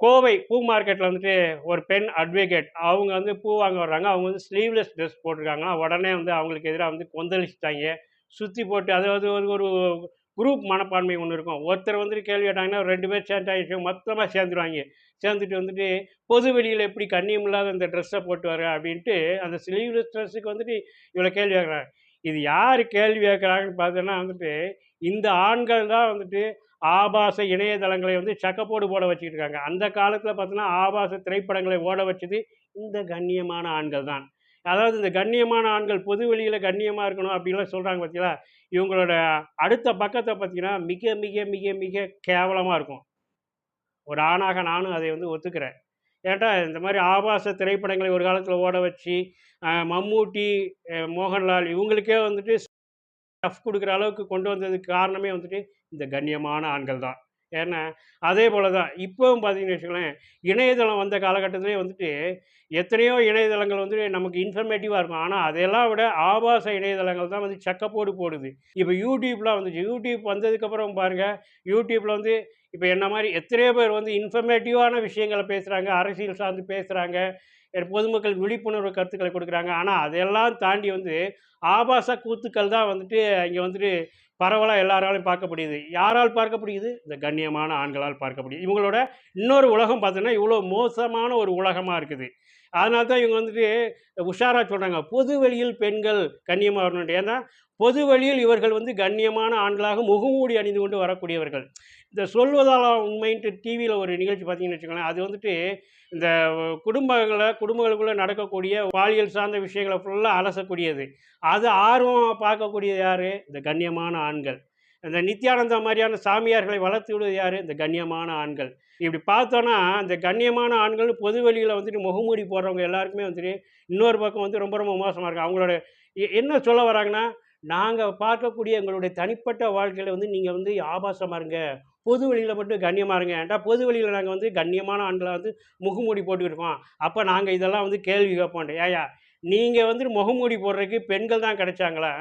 கோவை பூ மார்க்கெட்டில் வந்துட்டு ஒரு பெண் அட்வொகேட் அவங்க வந்து பூ வாங்க வர்றாங்க. அவங்க வந்து ஸ்லீவ்லெஸ் ட்ரெஸ் போட்டிருக்காங்க. உடனே வந்து அவங்களுக்கு எதிராக வந்து கொந்தளிச்சிட்டாங்க. சுற்றி போட்டு அதாவது ஒரு ஒரு குரூப் மனப்பான்மை ஒன்று இருக்கும். ஒருத்தர் வந்துட்டு கேள்வி கேட்டாங்கன்னா ரெண்டு பேர் சேர்ந்து ஆகிடுச்சு மொத்தமாக சேர்ந்துருவாங்க. சேர்ந்துட்டு வந்துட்டு பொது வெளியில் எப்படி கண்ணியம் இல்லாத அந்த ட்ரெஸ்ஸை போட்டு வர அப்படின்ட்டு அந்த ஸ்லீவ்லெஸ் ட்ரெஸ்ஸுக்கு வந்துட்டு இவ்வளோ கேள்வி கேட்குறாங்க. இது யார் கேள்வி கேட்குறாங்கன்னு பார்த்தோன்னா வந்துட்டு இந்த ஆண்கள் தான் வந்துட்டு ஆபாச இணையதளங்களை வந்து சக்கப்போடு போட வச்சுக்கிட்டு இருக்காங்க அந்த காலத்தில் பார்த்தோன்னா ஆபாச திரைப்படங்களை ஓட வச்சது இந்த கண்ணியமான ஆண்கள் தான். அதாவது இந்த கண்ணியமான ஆண்கள் பொது வெளியில் கண்ணியமாக இருக்கணும் அப்படின்லாம் சொல்கிறாங்க பார்த்தீங்களா இவங்களோட அடுத்த பக்கத்தை பார்த்தீங்கன்னா மிக மிக மிக மிக கேவலமாக இருக்கும். ஒரு ஆணாக நானும் அதை வந்து ஒத்துக்கிறேன். ஏன்டா இந்த மாதிரி ஆபாச திரைப்படங்களை ஒரு காலத்தில் ஓட வச்சு மம்மூட்டி மோகன்லால் இவங்களுக்கே வந்துட்டு டஃப் கொடுக்குற அளவுக்கு கொண்டு வந்ததுக்கு காரணமே வந்துட்டு இந்த கண்ணியமான ஆண்கள் தான். ஏன்னா அதே போல தான் இப்போவும் பார்த்தீங்கன்னு வச்சுக்கோங்களேன் இணையதளம் வந்த காலகட்டத்திலே வந்துட்டு எத்தனையோ இணையதளங்கள் வந்துட்டு நமக்கு இன்ஃபர்மேட்டிவாக இருக்கும். ஆனால் அதையெல்லாம் விட ஆபாச இணையதளங்கள் தான் வந்து சக்கப்போடு போடுது. இப்போ யூடியூப்லாம் வந்துச்சு. யூடியூப் வந்ததுக்கப்புறம் பாருங்கள் யூடியூப்பில் வந்து இப்போ என்ன மாதிரி எத்தனையோ பேர் வந்து இன்ஃபர்மேட்டிவான விஷயங்களை பேசுகிறாங்க அரசியல் சார்ந்து பேசுகிறாங்க பொதுமக்கள் விழிப்புணர்வு கருத்துக்களை கொடுக்குறாங்க. ஆனால் அதையெல்லாம் தாண்டி வந்து ஆபாச கூத்துக்கள் தான் வந்துட்டு இங்கே வந்துட்டு பரவலாக எல்லாராலையும் பார்க்கப்படுது. யாரால் பார்க்கப்படுகிறது? இந்த கண்ணியமான ஆண்களால் பார்க்கப்படுது இவங்களோட இன்னொரு உலகம் பார்த்தோன்னா இவ்வளோ மோசமான ஒரு உலகமாக இருக்குது. அதனால தான் இவங்க வந்துட்டு உஷாராக சொல்கிறாங்க பொது வெளியில் பெண்கள் கண்ணியமாக வரணும் ஏன்னா பொது வழியில் இவர்கள் வந்து கண்ணியமான ஆண்களாக முகமூடி அணிந்து கொண்டு வரக்கூடியவர்கள். இந்த சொல்வதால் உண்மைன்ட்டு டிவியில் ஒரு நிகழ்ச்சி பார்த்தீங்கன்னு வச்சுக்கோங்களேன் அது வந்துட்டு இந்த குடும்பங்களை குடும்பங்களுக்குள்ளே நடக்கக்கூடிய பாலியல் சார்ந்த விஷயங்களை ஃபுல்லாக அலசக்கூடியது. அது ஆர்வம் பார்க்கக்கூடியது யார்? இந்த கண்ணியமான ஆண்கள். இந்த நித்யானந்தா மாதிரியான சாமியார்களை வளர்த்து விடுவது யார்? இந்த கண்ணியமான ஆண்கள். இப்படி பார்த்தோன்னா இந்த கண்ணியமான ஆண்கள் பொது வெளியில் வந்துட்டு முகமூடி போடுறவங்க எல்லாருக்குமே வந்துட்டு இன்னொரு பக்கம் வந்து ரொம்ப ரொம்ப மோசமாக இருக்குது அவங்களோட என்ன சொல்ல வராங்கன்னா நாங்கள் பார்க்கக்கூடிய எங்களுடைய தனிப்பட்ட வாழ்க்கையில் வந்து நீங்கள் வந்து ஆபாசமாக இருங்க. பொது வெளியில் மட்டும் கண்ணியமாக இருங்க. ஏன்டா பொது வெளியில் நாங்கள் வந்து கண்ணியமான ஆண்களை வந்து முகமூடி போட்டுக்கிட்டு அப்போ நாங்கள் இதெல்லாம் வந்து கேள்வி கேட்போம் ஏயா நீங்கள் வந்துட்டு முகமூடி போடுறதுக்கு பெண்கள் தான் கிடைச்சாங்களா?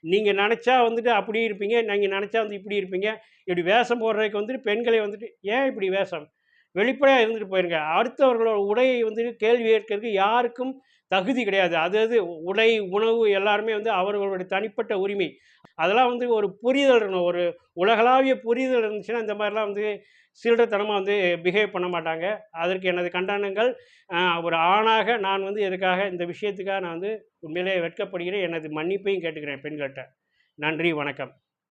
நீங்கள் நினச்சா வந்துட்டு அப்படி இருப்பீங்க. நீங்கள் நினச்சா வந்து இப்படி இருப்பீங்க. இப்படி வேஷம் போடுறதுக்கு வந்துட்டு பெண்களை வந்துட்டு ஏன் இப்படி வேஷம்? வெளிப்படையாக இருந்துட்டு போயிருங்க. அடுத்தவர்களோட உடையை வந்து கேள்வி ஏற்கிறதுக்கு யாருக்கும் தகுதி கிடையாது. அது அது உடை உணவு எல்லாருமே வந்து அவர்களுடைய தனிப்பட்ட உரிமை. அதெல்லாம் வந்து ஒரு புரிதல் இருக்கணும். ஒரு உலகளாவிய புரிதல் இருந்துச்சுன்னா இந்த மாதிரிலாம் வந்து சில்லறத்தனமாக வந்து பிஹேவ் பண்ண மாட்டாங்க. அதற்கு எனது கண்டனங்கள் ஒரு ஆணாக நான் வந்து இதுக்காக இந்த விஷயத்துக்காக நான் வந்து உண்மையிலே வெட்கப்படுகிறேன். எனது மன்னிப்பையும் கேட்டுக்கிறேன் பெண்கள்கிட்ட. நன்றி வணக்கம்.